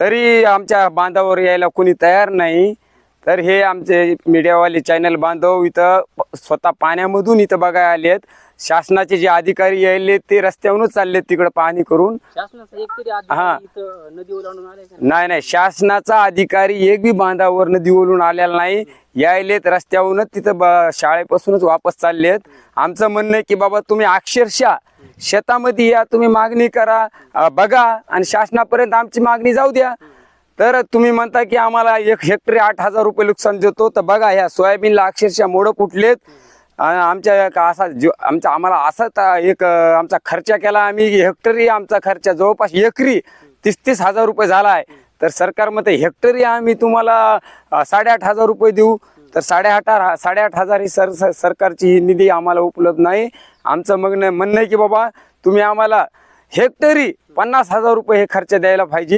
तरी आमच्या बांधावर यायला कोणी तयार नाही. तर हे आमचे मीडियावाले चॅनल बांधव इथं स्वतः पाण्यामधून इथं बघायला आलेत. शासनाचे जे अधिकारी यायले ते रस्त्यावरूनच चाललेत तिकडं पाहणी करून. हा. नाही नाही. शासनाचा अधिकारी एक बी बांधावर नदी ओलून आलेला नाही. यायलेत रस्त्यावरूनच तिथं शाळेपासूनच वापस चाललेत. आमचं म्हणणं आहे की बाबा तुम्ही अक्षरशः शेतामध्ये या तुम्ही मागणी करा. बघा आणि शासनापर्यंत आमची मागणी जाऊ द्या. तर तुम्ही म्हणता की आम्हाला एक हेक्टरी आठ हजार रुपये नुकसान देतो. तर बघा ह्या सोयाबीनला अक्षरशः मोडं फुटलेत. आमच्या एक असा जो आमचा आम्हाला असा एक आमचा खर्च केला. आम्ही हेक्टरी आमचा खर्च जवळपास एकरी तीस तीस हजार रुपये झाला आहे तर सरकारमध्ये हेक्टरी आम्ही तुम्हाला साडेआठ हजार रुपये देऊ. तर साडेआठ साडेआठ हजार ही सर सर- सरकारची ही निधी आम्हाला उपलब्ध नाही. आमचं मग म्हणणं आहे की बाबा तुम्ही आम्हाला हेक्टरी पन्नास हजार रुपये हे खर्च द्यायला पाहिजे.